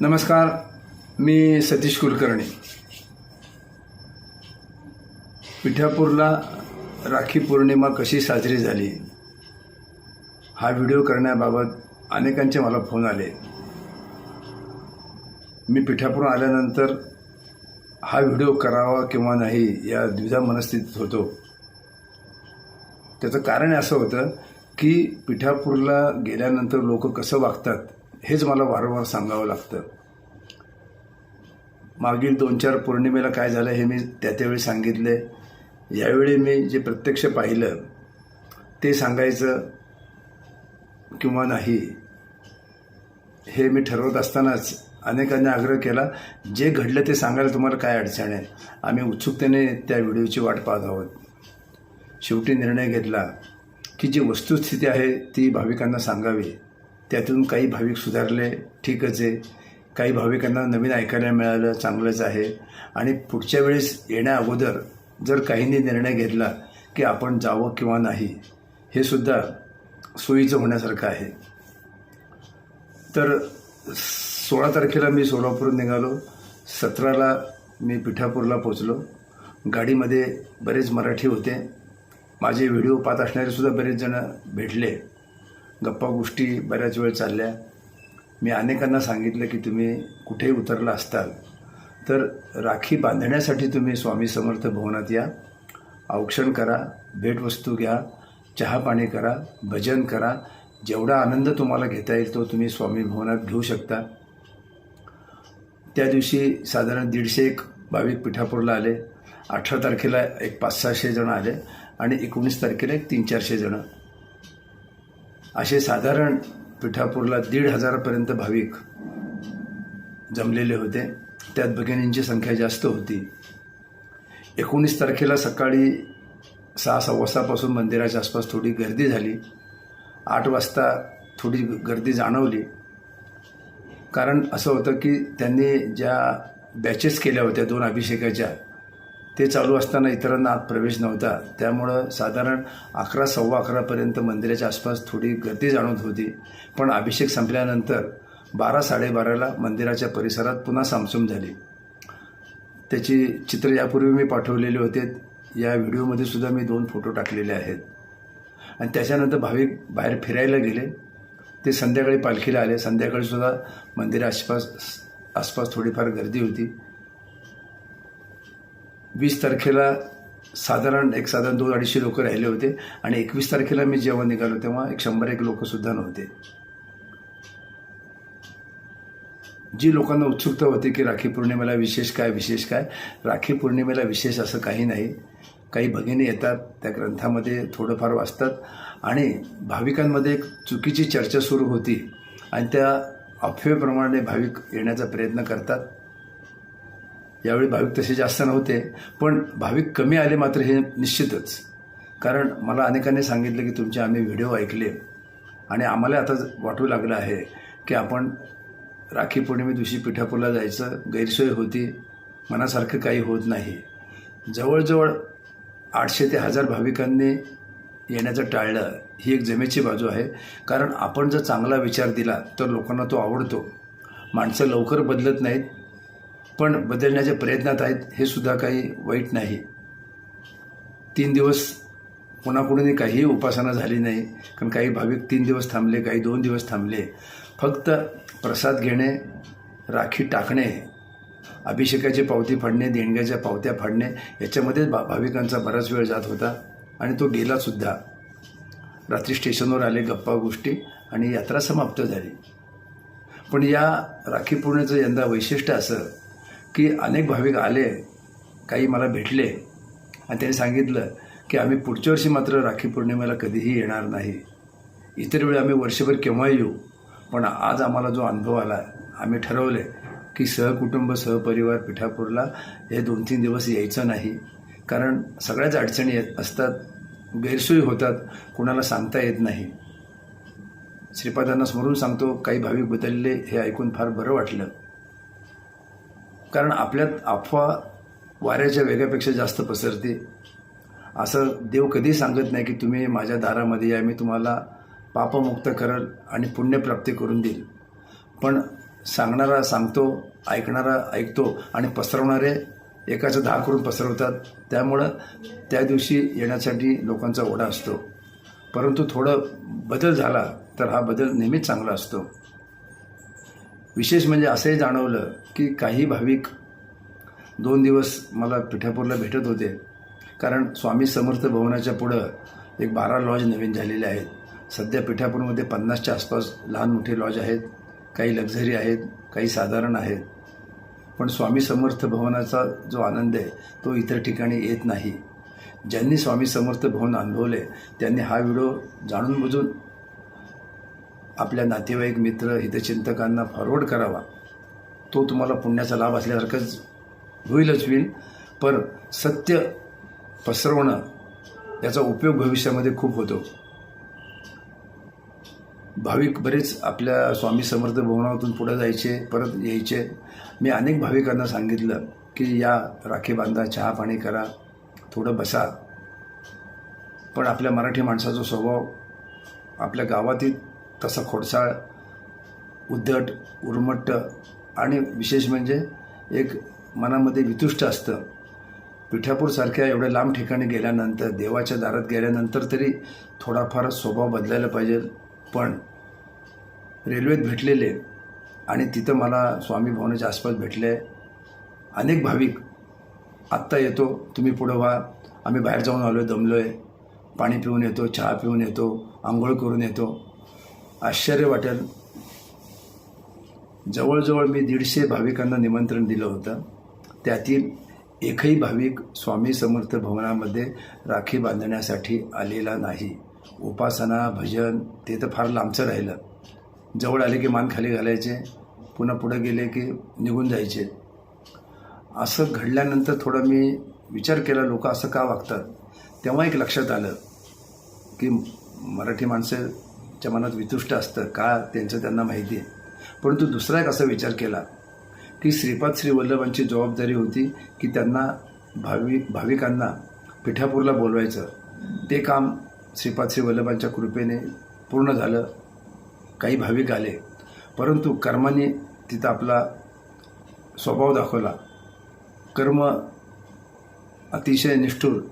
नमस्कार मी सतीश कुलकर्णी. पिठापूरला राखी पौर्णिमा कशी साजरी झाली? हा व्हिडिओ करण्याबाबत अनेकांचे मला फोन आले. मी पिठापूर आल्यानंतर हा व्हिडिओ करावा किंवा नाही या द्विधा मनस्थितीत होतो. त्याचं कारण असं होतं की पिठापूरला गेल्यानंतर लोक कसं वागतात? हेच मला वारंवार सांगावं लागतं. मागील दोन चार पौर्णिमेला काय झालं हे मी त्या त्यावेळी सांगितले. यावेळी मी जे प्रत्यक्ष पाहिलं ते सांगायचं किंवा नाही हे मी ठरवत असतानाच अनेकांनी आग्रह केला जे घडलं ते सांगायला तुम्हाला काय अडचण आहे? आम्ही उत्सुकतेने त्या व्हिडिओची वाट पाहत आहोत. शेवटी निर्णय घेतला की जी वस्तुस्थिती आहे ती भाविकांना सांगावी. त्यातून काही भाविक सुधारले ठीकच आहे. काही भाविकांना नवीन ऐकायला मिळालं चांगलंच आहे. आणि पुढच्या वेळेस येण्या अगोदर जर काहींनी निर्णय घेतला की आपण जावं किंवा नाही हे सुद्धा सोयीचं होण्यासारखं आहे. तर सोळा तारखेला मी सोलापूरून निघालो. सतराला मी पिठापूरला पोचलो. गाडीमध्ये बरेच मराठी होते. माझे व्हिडिओ पाहत असणारे सुद्धा बरेच जण भेटले. गप्पा गोष्टी बऱ्याच वेळ चालल्या. मी अनेकांना सांगितलं की तुम्ही कुठेही उतरला असताल तर राखी बांधण्यासाठी तुम्ही स्वामी समर्थ भवनात या. औक्षण करा भेटवस्तू घ्या चहा पाणी करा भजन करा. जेवढा आनंद तुम्हाला घेता येईल तो तुम्ही स्वामी भवनात घेऊ शकता. त्या दिवशी साधारण दीडशे एक भाविक पिठापूरला आले. अठरा तारखेला एक पाच सहाशे जणं आले आणि एकोणीस तारखेला एक तीन चारशे जणं. असे साधारण पिठापूरला दीड हजारापर्यंत भाविक जमलेले होते. त्यात भगिनींची संख्या जास्त होती. एकोणीस तारखेला सकाळी सहा सहा वाजतापासून मंदिराच्या आसपास थोडी गर्दी झाली. आठ वाजता थोडी गर्दी जाणवली. कारण असं होतं की त्यांनी ज्या बॅचेस केल्या होत्या दोन अभिषेकाच्या ते चालू असताना इतरांना आत प्रवेश नव्हता. त्यामुळं साधारण अकरा सव्वा अकरापर्यंत मंदिराच्या आसपास थोडी गर्दी जाणवत होती. पण अभिषेक संपल्यानंतर बारा साडेबाराला मंदिराच्या परिसरात पुन्हा सामसूम झाली. त्याची चित्र यापूर्वी मी पाठवलेले होते. या व्हिडिओमध्ये सुद्धा मी दोन फोटो टाकलेले आहेत. आणि त्याच्यानंतर भाविक बाहेर फिरायला गेले. ते संध्याकाळी पालखीला आले. संध्याकाळीसुद्धा मंदिरा आसपास आसपास थोडीफार गर्दी होती. वीस तारखेला साधारण एक साधारण दोन अडीचशे लोक राहिले होते आणि एकवीस तारखेला मी जेव्हा निघालो तेव्हा एक शंभर एक लोकसुद्धा नव्हते. जी लोकांना उत्सुकता होती की राखी पौर्णिमेला विशेष काय विशेष काय राखी पौर्णिमेला विशेष असं काही नाही. काही भगिनी येतात त्या ग्रंथामध्ये थोडंफार वाचतात आणि भाविकांमध्ये एक चुकीची चर्चा सुरू होती आणि त्या अफवेप्रमाणे भाविक येण्याचा प्रयत्न करतात. यावेळी भाविक तसे जास्त नव्हते पण भाविक कमी आले मात्र हे निश्चितच. कारण मला अनेकांनी सांगितलं की तुमचे आम्ही व्हिडिओ ऐकले आणि आम्हाला आता वाटू लागलं आहे की आपण राखी पौर्णिमे दिवशी पिठापूरला जायचं गैरसोय होती मनासारखं काही होत नाही. जवळजवळ आठशे ते हजार भाविकांनी येण्याचं टाळलं ही एक जमेची बाजू आहे. कारण आपण जर चांगला विचार दिला तर लोकांना तो आवडतो. माणसं लवकर बदलत नाहीत पण बदलण्याच्या प्रयत्नात आहेत हे सुद्धा काही वाईट नाही. तीन दिवस कोणाकडूनही काहीही उपासना झाली नाही कारण काही भाविक तीन दिवस थांबले काही दोन दिवस थांबले. फक्त प्रसाद घेणे राखी टाकणे अभिषेकाची पावती फाडणे देणग्याच्या पावत्या फाडणे याच्यामध्येच भा भाविकांचा बराच वेळ जात होता. आणि तो गेलासुद्धा रात्री स्टेशनवर आले गप्पा गोष्टी आणि यात्रा समाप्त झाली. पण या राखी पौर्णिमेचं यंदा वैशिष्ट्य असं की अनेक भाविक आले काही मला भेटले आणि त्यांनी सांगितलं की आम्ही पुढच्या वर्षी मात्र राखी पौर्णिमेला कधीही येणार नाही. इतर वेळी आम्ही वर्षभर केव्हा येऊ पण आज आम्हाला जो अनुभव आला आम्ही ठरवले की सहकुटुंब सहपरिवार पिठापूरला हे दोन तीन दिवस यायचं नाही. कारण सगळ्याच अडचणी येत असतात गैरसोयी होतात कुणाला सांगता येत नाही. श्रीपादांना स्मरून सांगतो काही भाविक बदलले हे ऐकून फार बरं वाटलं. कारण आपल्यात अफवा वाऱ्याच्या वेगापेक्षा जास्त पसरते. असं देव कधी सांगत नाही की तुम्ही माझ्या दारामध्ये या मी तुम्हाला पापमुक्त करल आणि पुण्यप्राप्ती करून देईल. पण सांगणारा सांगतो ऐकणारा ऐकतो आणि पसरवणारे एकाचं दहा करून पसरवतात. त्यामुळं त्या दिवशी येण्यासाठी लोकांचा ओढा असतो. परंतु थोडं बदल झाला तर हा बदल नेहमीच चांगला असतो. विशेष म्हणजे असंही जाणवलं की काही भाविक दोन दिवस मला पिठापूरला भेटत होते. कारण स्वामी समर्थ भवनाच्या पुढं एक बारा लॉज नवीन झालेले आहेत. सध्या पिठापूरमध्ये पन्नासच्या आसपास लहान मोठे लॉज आहेत. काही लक्झरी आहेत काही साधारण आहेत. पण स्वामी समर्थ भवनाचा जो आनंद आहे तो इतर ठिकाणी येत नाही. ज्यांनी स्वामी समर्थ भवन अनुभवले त्यांनी हा व्हिडिओ जाणून बुजून आपल्या नातेवाईक मित्र हितचिंतकांना फॉरवर्ड करावा. तो तुम्हाला पुण्याचा लाभ असल्यासारखंच होईलच होईल. पण सत्य पसरवणं याचा उपयोग भविष्यामध्ये खूप होतो. भाविक बरेच आपल्या स्वामी समर्थ भवनातून पुढे जायचे परत यायचे. मी अनेक भाविकांना सांगितलं की या राखी बांधा चहा पाणी करा थोडं बसा. पण आपल्या मराठी माणसाचा स्वभाव आपल्या गावातील तसा खोडसाळ उद्धट उर्मट्ट आणि विशेष म्हणजे एक मनामध्ये वितुष्ट असतं. पिठापूरसारख्या एवढ्या लांब ठिकाणी गेल्यानंतर देवाच्या दारात गेल्यानंतर तरी थोडाफार स्वभाव बदलायला पाहिजे. पण रेल्वेत भेटलेले आणि तिथं मला स्वामी भवनाच्या आसपास भेटले. अनेक भाविक आत्ता येतो तुम्ही पुढं व्हा. आम्ही बाहेर जाऊन आलो आहे दमलो आहे पाणी पिऊन येतो चहा पिऊन येतो आंघोळ करून येतो. आश्चर्य वाटेल. जवळजवळ मी दीडशे भाविकांना निमंत्रण दिलं होतं. त्यातील एकही भाविक स्वामी समर्थ भवनामध्ये राखी बांधण्यासाठी आलेला नाही. उपासना भजन ते तर फार लांबचं राहिलं. जवळ आले की मान खाली घालायचे पुन्हा पुढे गेले की निघून जायचे. असं घडल्यानंतर थोडं मी विचार केला लोक असं का वागतात? तेव्हा एक लक्षात आलं की मराठी च्या मनात वितुष्ट असतं. का त्यांचं त्यांना माहिती आहे. परंतु दुसरा एक असा विचार केला की श्रीपाद श्रीवल्लभांची जबाबदारी होती की त्यांना भाविक भाविकांना पिठापूरला बोलवायचं. ते काम श्रीपाद श्रीवल्लभांच्या कृपेने पूर्ण झालं. काही भाविक आले. परंतु कर्माने तिथं आपला स्वभाव दाखवला. कर्म अतिशय निष्ठुर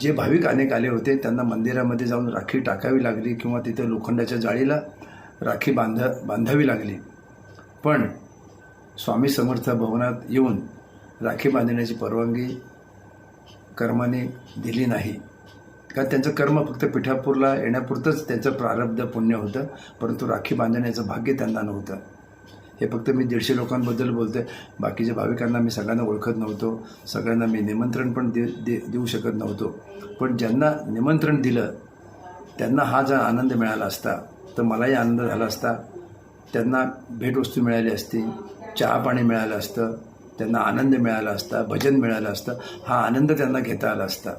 जे भाविक अनेक आले होते त्यांना मंदिरामध्ये जाऊन राखी टाकावी लागली किंवा तिथे लोखंडाच्या जाळीला राखी बांध बांधावी लागली. पण स्वामी समर्थ भवनात येऊन राखी बांधण्याची परवानगी कर्माने दिली नाही. कारण त्यांचं कर्म फक्त पिठापूरला येण्यापुरतंच त्यांचं प्रारब्ध पुण्य होतं परंतु राखी बांधण्याचं भाग्य त्यांना नव्हतं. हे फक्त मी दीडशे लोकांबद्दल बोलतोय. बाकीच्या भाविकांना मी सगळ्यांना ओळखत नव्हतो. सगळ्यांना मी निमंत्रण पण दे दे देऊ शकत नव्हतो. पण ज्यांना निमंत्रण दिलं त्यांना हा जर आनंद मिळाला असता तर मलाही आनंद झाला असता. त्यांना भेटवस्तू मिळाली असती चहा पाणी मिळालं असतं त्यांना आनंद मिळाला असता भजन मिळालं असतं हा आनंद त्यांना घेता आला असता.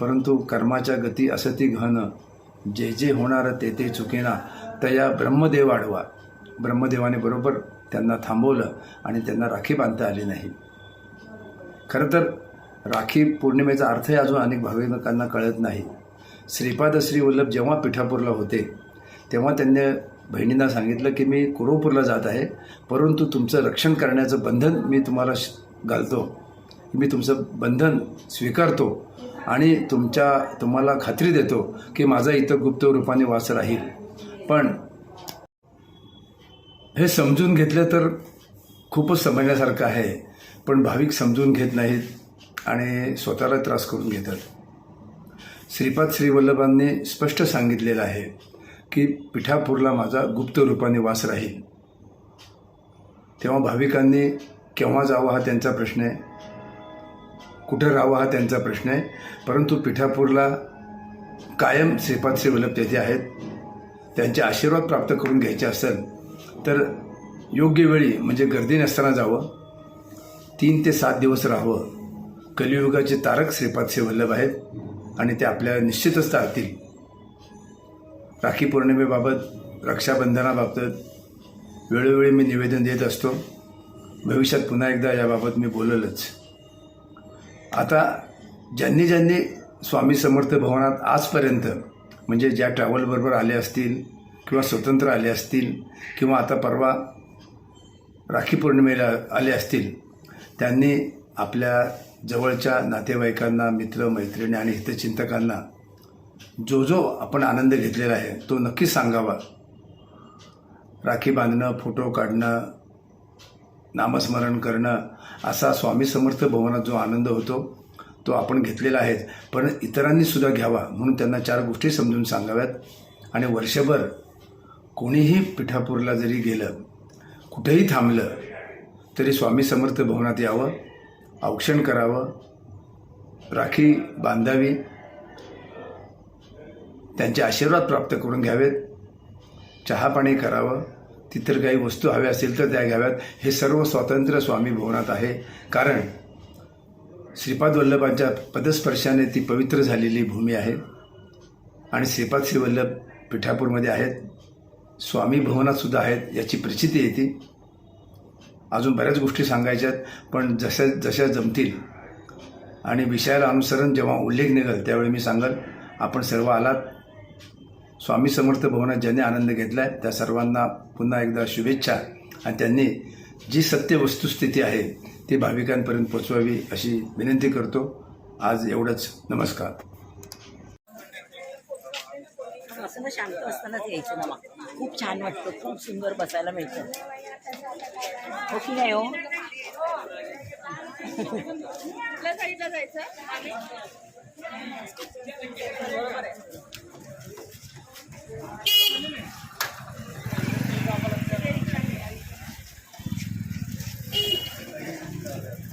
परंतु कर्माच्या गती असती घन जे जे होणार ते ते चुकेना तया ब्रह्मदेव आडवा ब्रह्मदेवाने बरोबर त्यांना थांबवलं आणि त्यांना राखी बांधता आली नाही. खरं तर राखी पौर्णिमेचा अर्थही अजून अनेक भाविकांना कळत नाही. श्रीपाद श्री वल्लभ जेव्हा पिठापूरला होते तेव्हा त्यांनी बहिणींना सांगितलं की मी कुरोपूरला जात आहे परंतु तुमचं रक्षण करण्याचं बंधन मी तुम्हाला श- घालतो. मी तुमचं बंधन स्वीकारतो आणि तुमच्या तुम्हाला खात्री देतो की माझा इथं गुप्त रूपाने वास राहील. पण हे समजून घेतलं तर खूपच समजण्यासारखं आहे. पण भाविक समजून घेत नाहीत आणि स्वतःला त्रास करून घेतात. श्रीपाद श्रीवल्लभांनी स्पष्ट सांगितलेलं आहे की पिठापूरला माझा गुप्त रूपाने वास राहील. तेव्हा भाविकांनी केव्हा जावं हा त्यांचा प्रश्न आहे? कुठं राहावं हा त्यांचा प्रश्न आहे? परंतु पिठापूरला कायम श्रीपाद श्रीवल्लभ तेथे आहेत. त्यांचे आशीर्वाद प्राप्त करून घ्यायचे असेल तर योग्य वेळी म्हणजे गर्दी नसताना जावं. तीन ते सात दिवस राहावं. कलियुगाचे तारक श्रीपाद श्री वल्लभ आहेत आणि ते आपल्याला निश्चितच तारतील राखी पौर्णिमेबाबत रक्षाबंधनाबाबत वेळोवेळी मी निवेदन देत असतो. भविष्यात पुन्हा एकदा याबाबत मी बोललच. आता ज्यांनी ज्यांनी स्वामी समर्थ भवनात आजपर्यंत म्हणजे ज्या ट्रॅव्हलबरोबर आले असतील किंवा स्वतंत्र आले असतील किंवा आता परवा राखी पौर्णिमेला आले असतील त्यांनी आपल्या जवळच्या नातेवाईकांना मित्र मैत्रिणी आणि हितचिंतकांना जो जो आपण आनंद घेतलेला आहे तो नक्कीच सांगावा. राखी बांधणं फोटो काढणं नामस्मरण करणं असा स्वामी समर्थ भवनात जो आनंद होतो तो आपण घेतलेला आहे. पण इतरांनी सुद्धा घ्यावा म्हणून त्यांना चार गोष्टी समजून सांगाव्यात. आणि वर्षभर कोणीही पिठापूरला जरी गेलं कुठेही थांबलं तरी स्वामी समर्थ भवनात यावं औक्षण करावं राखी बांधावी त्यांचे आशीर्वाद प्राप्त करून घ्यावेत चहापाणी करावं तिथं काही वस्तू हव्या असतील तर त्या घ्याव्यात. हे सर्व स्वातंत्र्य स्वामी भवनात आहे. कारण श्रीपाद वल्लभांच्या पदस्पर्शाने ती पवित्र झालेली भूमी आहे. आणि श्रीपाद श्रीवल्लभ पिठापूरमध्ये आहेत. स्वामी भवनात सुद्धा आहेत याची प्रचिती येते अजून बऱ्याच गोष्टी सांगायच्यात पण जशा जशा जमतील आणि विषयाला अनुसरण जेव्हा उल्लेख निघेल त्यावेळी मी सांगेल. आपण सर्व आलात. स्वामी समर्थ भवनात ज्यांनी आनंद घेतला आहे त्या सर्वांना पुन्हा एकदा शुभेच्छा. आणि त्यांनी जी सत्य वस्तुस्थिती आहे ती भाविकांपर्यंत पोचवावी अशी विनंती करतो. आज एवढंच. नमस्कार. असं असताना शांत असतानाच यायचं ना खूप छान वाटतं खूप सुंदर बसायला मिळतं हो की नाही हो जायचं आम्ही Thank.